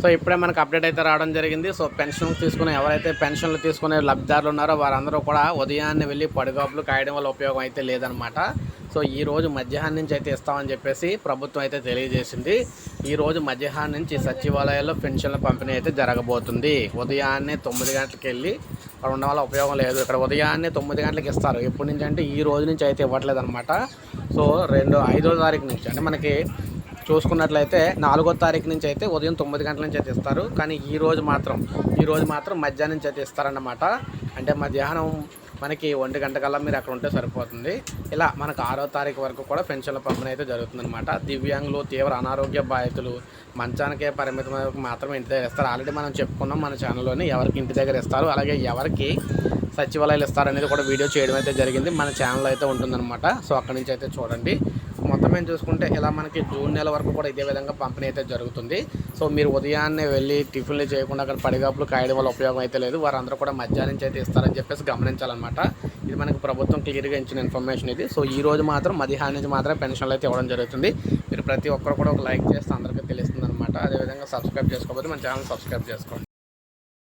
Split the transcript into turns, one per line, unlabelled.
So ఇప్పుడే మనకు update అయితే రావడం జరిగింది. సో పెన్షన్ తీసుకునే ఎవరైతే పెన్షన్లు తీసుకునే లబ్ధిదారులు ఉన్నారో వారందరూ కూడా ఉదయాన్నే వెళ్ళి పడిగాపులు కాయడం వల్ల ఉపయోగం అయితే లేదనమాట సో ఈ రోజు మధ్యాహ్నం నుంచి అయితే ఇస్తామని చెప్పేసి ప్రభుత్వం అయితే తెలియజేసింది. ఈ రోజు మధ్యాహ్నం నుంచి సచివాలయాల్లో పెన్షన్ల పంపిణీ అయితే జరగబోతుంది. ఉదయాన్నే తొమ్మిది గంటలకు వెళ్ళి అక్కడ ఉండడం వల్ల ఉపయోగం లేదు. ఇక్కడ ఉదయాన్నే తొమ్మిది గంటలకు ఇస్తారు. ఎప్పటి నుంచి అంటే ఈ రోజు నుంచి అయితే ఇవ్వట్లేదు అనమాట సో రెండు ఐదో తారీఖు నుంచి. అంటే మనకి చూసుకున్నట్లయితే నాలుగో తారీఖు నుంచి అయితే ఉదయం తొమ్మిది గంటల నుంచి అయితే ఇస్తారు. కానీ ఈ రోజు మాత్రం ఈ రోజు మాత్రం మధ్యాహ్నం నుంచి అయితే ఇస్తారన్నమాట. అంటే మధ్యాహ్నం మనకి ఒంటి గంట కల్లా మీరు అక్కడ ఉంటే సరిపోతుంది. ఇలా మనకు ఆరో తారీఖు వరకు కూడా పెన్షన్ల పంపిణీ అయితే జరుగుతుందన్నమాట. దివ్యాంగులు తీవ్ర అనారోగ్య బాధితులు మంచానికే పరిమితం మాత్రమే ఇంటి దగ్గర ఇస్తారు. ఆల్రెడీ మనం చెప్పుకున్నాం మన ఛానల్లోని ఎవరికి ఇంటి దగ్గర ఇస్తారు. అలాగే ఎవరికి సచివాలయాలు ఇస్తారనేది కూడా వీడియో చేయడం అయితే జరిగింది. మన ఛానల్ అయితే ఉంటుందన్నమాట. సో అక్కడి నుంచి అయితే చూడండి. మొత్తం మేము చూసుకుంటే ఇలా మనకి జూన్ నెల వరకు కూడా ఇదే విధంగా పంపిణీ అయితే జరుగుతుంది. సో మీరు ఉదయాన్నే వెళ్ళి టిఫిన్లు చేయకుండా అక్కడ పడిగాపులు కాయడం వల్ల ఉపయోగం అయితే లేదు. వారందరూ కూడా మధ్యాహ్నం నుంచి అయితే ఇస్తారని చెప్పేసి గమనించాలన్నమాట. ఇది మనకి ప్రభుత్వం క్లియర్గా ఇచ్చిన ఇన్ఫర్మేషన్ ఇది. సో ఈ రోజు మాత్రం మధ్యాహ్నం నుంచి మాత్రమే పెన్షన్లు అయితే ఇవ్వడం జరుగుతుంది. మీరు ప్రతి ఒక్కరు కూడా ఒక లైక్ చేస్తే అందరికీ తెలుస్తుంది అనమాట అదేవిధంగా సబ్స్క్రైబ్ చేసుకోకపోతే మన ఛానల్ సబ్స్క్రైబ్ చేసుకోండి.